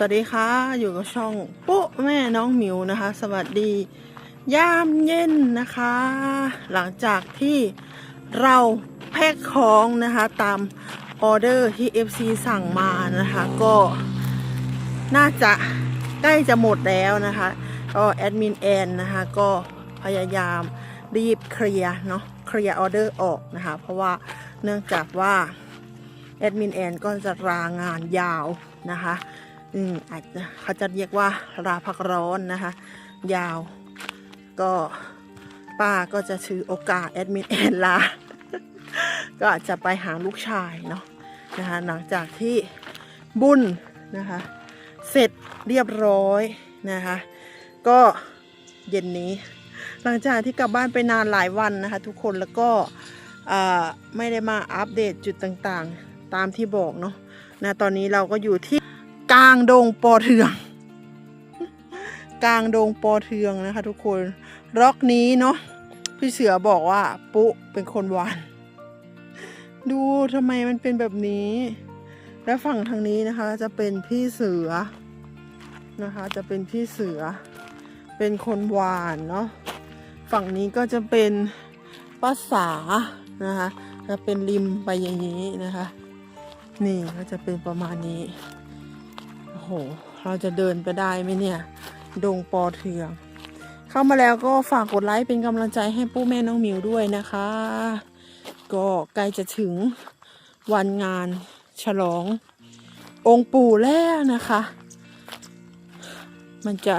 สวัสดีค่ะ อยู่กับช่องปุ๊แม่น้องหมิวนะคะ สวัสดี ยามเย็นนะคะ หลังจากที่เราแพ็คของนะคะตามออเดอร์ที่ FC สั่งมานะคะ ก็น่าจะใกล้จะหมดแล้วนะคะ ก็แอดมินแอนนะคะ ก็พยายามรีบเคลียร์เนาะเคลียร์ออเดอร์ออกนะคะ เพราะว่าเนื่องจากว่าแอดมินแอนก็จะลางานยาวนะคะ อืมอาจจะเขาจะเรียกว่าลาพักร้อนนะคะ ยาวก็ป้าก็จะถือโอกาสแอดมินแอนลา ก็อาจจะไปหาลูกชายเนาะนะคะหลังจากที่บุญนะคะ เสร็จเรียบร้อยนะคะ ก็เย็นนี้ หลังจากที่กลับบ้านไปนานหลายวันนะคะ ทุกคนแล้วก็ไม่ได้มาอัปเดตจุดต่างๆ ตามที่บอกเนาะนะตอนนี้เราก็อยู่ที่ กลางดงปอเทือง กลางดงปอเทืองนะคะ ทุกคนร็อกนี้เนาะพี่เสือบอกว่า ปุ๊เป็นคนหวาน ดูทำไมมันเป็นแบบนี้ และฝั่งทางนี้นะคะ จะเป็นพี่เสือนะคะ จะเป็นพี่เสือ เป็นคนหวานเนาะฝั่งนี้ก็จะเป็นภาษานะคะจะเป็นริมไปอย่างนี้นะคะ นี่ก็จะเป็นประมาณนี้ ห เราจะเดินไปได้ไหมเนี่ย ดงปอเทือง เข้ามาแล้วก็ฝากกดไลค์เป็นกำลังใจให้ปู่แม่น้องมิวด้วยนะคะ ก็ใกล้จะถึงวันงานฉลอง องค์ปู่แล้วนะคะ มันจะ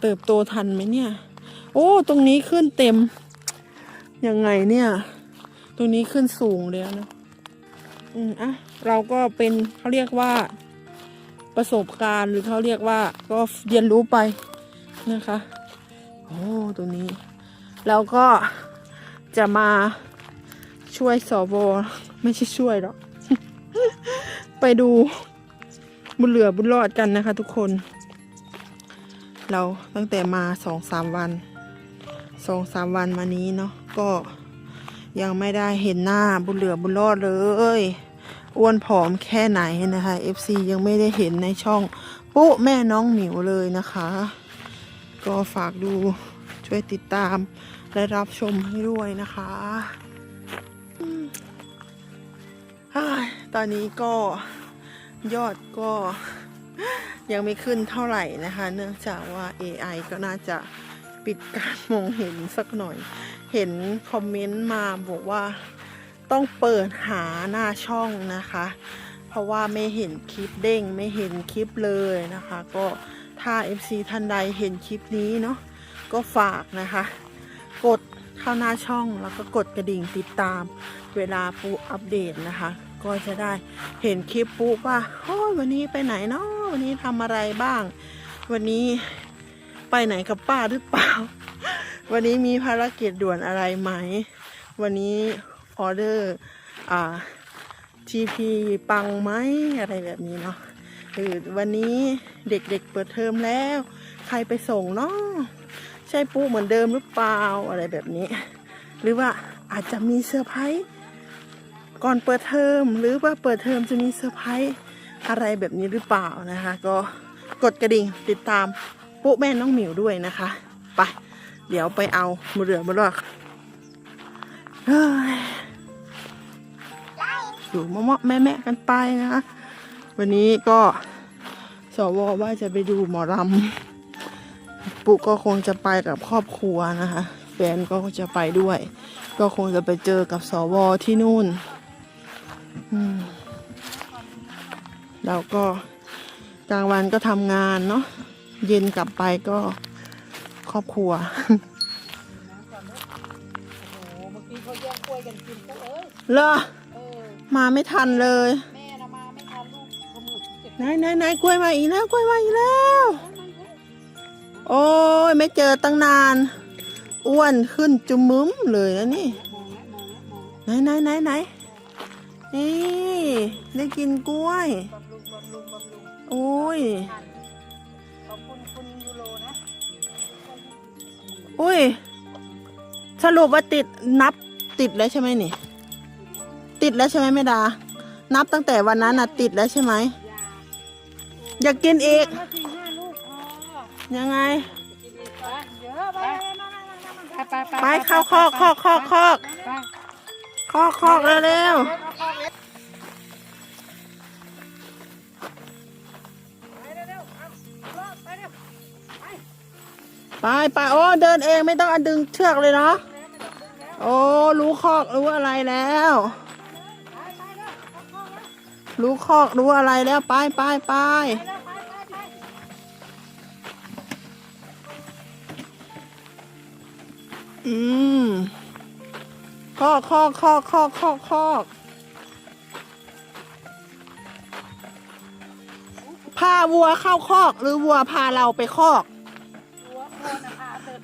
เติบโตทันไหมเนี่ย โอ้ ตรงนี้ขึ้นเต็ม ยังไงเนี่ย ตรงนี้ขึ้นสูงแล้วนะ อืมอะ เราก็เป็นเขาเรียกว่า ประสบการณ์หรือเขาเรียกว่าก็เรียนรู้ไปนะคะโอ้ตรงนี้เราก็จะมาช่วยสอบไม่ใช่ช่วยหรอก ไปดูบุญเหลือบุญรอดกันนะคะ ทุกคน เราตั้งแต่มาสองสามวันสองสามวันมานี้เนาะก็ยังไม่ได้เห็นหน้าบุญเหลือบุญรอดเลย อ้วนผอมแค่ไหนนะคะ FC ยังไม่ได้เห็นในช่องปุ๊แม่น้องหมิวเลยนะคะ ก็ฝากดูช่วยติดตามและรับชมให้ด้วยนะคะตอนนี้ก็ยอดก็ยังไม่ขึ้นเท่าไหร่นะคะ เนื่องจากว่า AI ก็น่าจะปิดการมองเห็นสักหน่อย เห็นคอมเมนต์มาบอกว่า ต้องเปิดหาหน้าช่องนะคะ เพราะว่าไม่เห็นคลิปเด้งไม่เห็นคลิปเลยนะคะ ก็ถ้า FC ท่านใดเห็นคลิปนี้เนาะก็ฝากนะคะ กดเข้าหน้าช่องแล้วก็กดกระดิ่งติดตามเวลาปูอัปเดตนะคะ ก็จะได้เห็นคลิปปูว่าโอ้วันนี้ไปไหนเนาะวันนี้ทำอะไรบ้าง วันนี้ไปไหนกับป้าหรือเปล่า วันนี้มีภารกิจด่วนอะไรไหม วันนี้ ออเดอร์อ่าทีพีปังไหมอะไรแบบนี้เนาะหรือวันนี้เด็กๆเปิดเทอมแล้ว ใครไปส่งเนาะใช่ปูเหมือนเดิมหรือเปล่าอะไรแบบนี้ หรือว่าอาจจะมีเซอร์ไพรส์ก่อนเปิดเทอมหรือว่าเปิดเทอมจะมีเซอร์ไพรส์อะไรแบบนี้หรือเปล่านะคะ ก็กดกระดิ่งติดตามปุ๊แม่น้องหมิวด้วยนะคะ ไป เดี๋ยวไปเอามือเรือมาลอก อยู่มะแม่แม่กันไปนะคะวันนี้ก็สวว่าจะไปดูหมอรำปุ๊ก็คงจะไปกับครอบครัวนะคะ แฟนก็จะไปด้วย ก็คงจะไปเจอกับสวที่นู่นอืมเราก็กลางวันก็ทำงานเนาะเย็นกลับไปก็ครอบครัว เอ้ยเลอเออมาไม่ทันเลยแม่นะมาไม่ทันลูกเขามือเจ็บไหนไหนไหนกล้วยมาอีกแล้วกล้วยมาอีกแล้ว โอ้ยไม่เจอตั้งนาน อ้วนขึ้นจุมึ้มเลยนะนี่ มองแล้วมองแล้วมองไหนไหนไหนไหนนี่ได้กินกล้วย บำรุงบำรุงบำรุงโอ้ยขอบคุณคุณยูโรนะ อุ้ย สรุปว่าติดนับติดแล้วใช่ไหมนี่ ติดแล้วใช่ไหมแม่ดา นับตั้งแต่วันนั้นน่ะติดแล้วใช่ไหมยาโอ้อยากกินอีก มาสี่ห้าลูกพอยังไงไปเดี๋ยวไปไปไปไปไปเข้าคอกคอกคอกคอกไปคอกคอกเร็วๆไปไปโอ้เดินเองไม่ต้องอันดึงเชือกเลยเนาะ โอ้รู้คอกรู้อะไรแล้ว รู้คอกรู้อะไรแล้วไปไปไปอืมคอกคอกคอกคอกคอกคอกพาวัวเข้าคอก หรือวัวพาเราไปคอกหัวโคนนะคะเดิน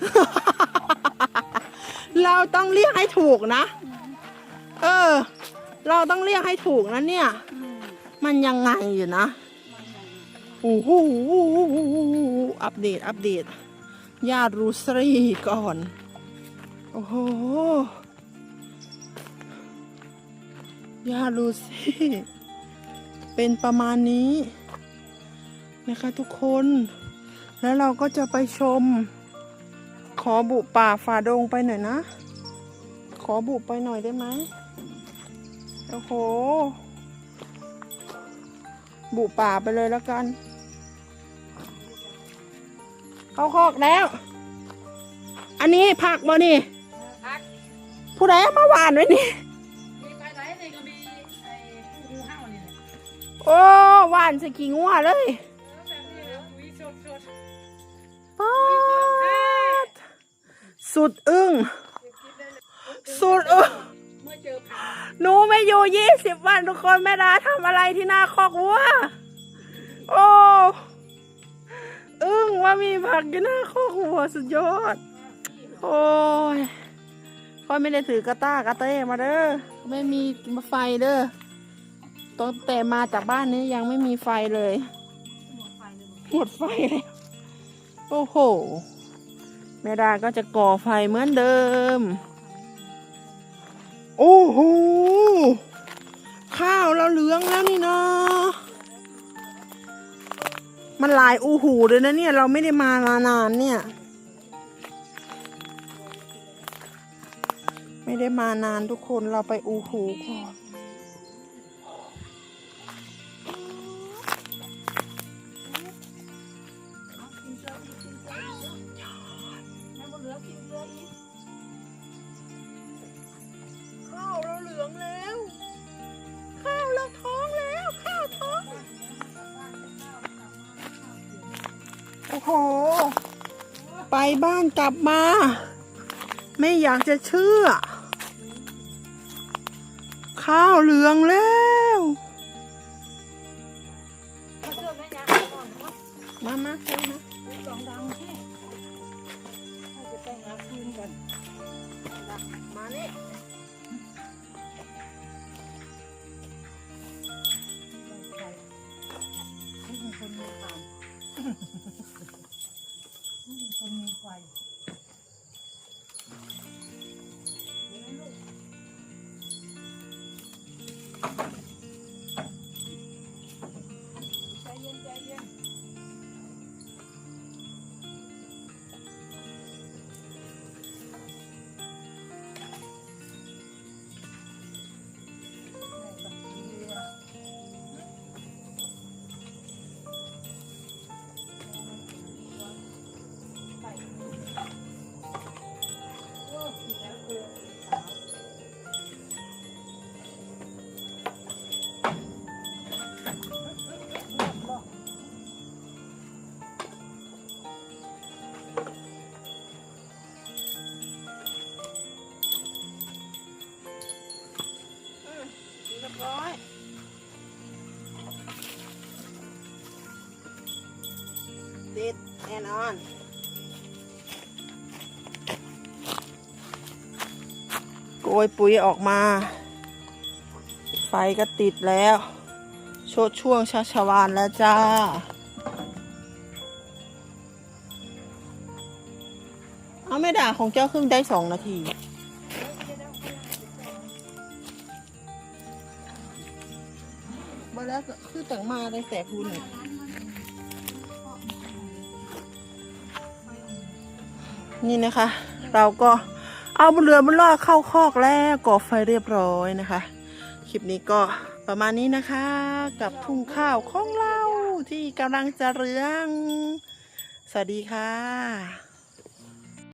เราต้องเรียกให้ถูกนะ เออ เราต้องเรียกให้ถูกนะเนี่ย มันยังไงอยู่นะโอ้โหอัปเดต อัปเดต ญาติรูสรีก่อน โอ้โห ญาติรูสรีเป็นประมาณนี้ นะคะทุกคน แล้วเราก็จะไปชม ขอบุป่าฝ่าดงไปหน่อยนะ ขอบุไปหน่อยได้ไหม โอ้โห บุป่าไปเลยแล้วกัน เข้าคอกแล้ว อันนี้ผักบ่นี่ พักผู้ใดเอามาหวานไว้นี่ มีไปไหนนี่ก็มีไอ้ผู้ดูห้าวนี่แหละโอ้หวานสกีงัวเลยแบบนี้เหรอวิสดสดป๊าดสุดอึ้ง สุดอึ้งเมื่อเจอผัก หนูไม่อยู่ยี่สิบวันทุกคนแม่ดาทำอะไรที่หน้าคอกวัว โอ้อึ้งว่ามีผักอยู่หน้าคอกวัวสุดยอด โอ้ยพ่อไม่ได้ถือกระต้ากระเต้มาเด้อไม่มีไฟเด้อตั้งแต่มาจากบ้านนี้ยังไม่มีไฟเลยหมดไฟเลยโอ้โหแม่ดาก็จะก่อไฟเหมือนเดิม โอ้โห ข้าวเราเหลืองแล้วนี่นะมันลายอูหูเลยนะเนี่ยเราไม่ได้มานานเนี่ย ไม่ได้มานานทุกคนเราไปอูหูก่อน ห ไปบ้านกลับมา ไม่อยากจะเชื่อ ข้าวเหลืองแล้วมามาเชิญมาสองดังแค่ให้จะแต่งอาคืนกั นี่เป็นคนมีไฟ ร้อยติดแน่นอนโกยปุ๋ยออกมา ไฟก็ติดแล้ว โชดช่วงชัชวานแล้วจ้าเอาไม่ด่าของเจ้าครึ่งได้สองนาที แล้วคือต่งมาตั้แต่คุณนี่นะคะ เราก็เอาเรือบนลอดเข้าคอกแล้วก่อไฟเรียบร้อยนะคะ คลิปนี้ก็ประมาณนี้นะคะ กับทุ่งข้าวของเราที่กำลังจะเรือง สวัสดีค่ะ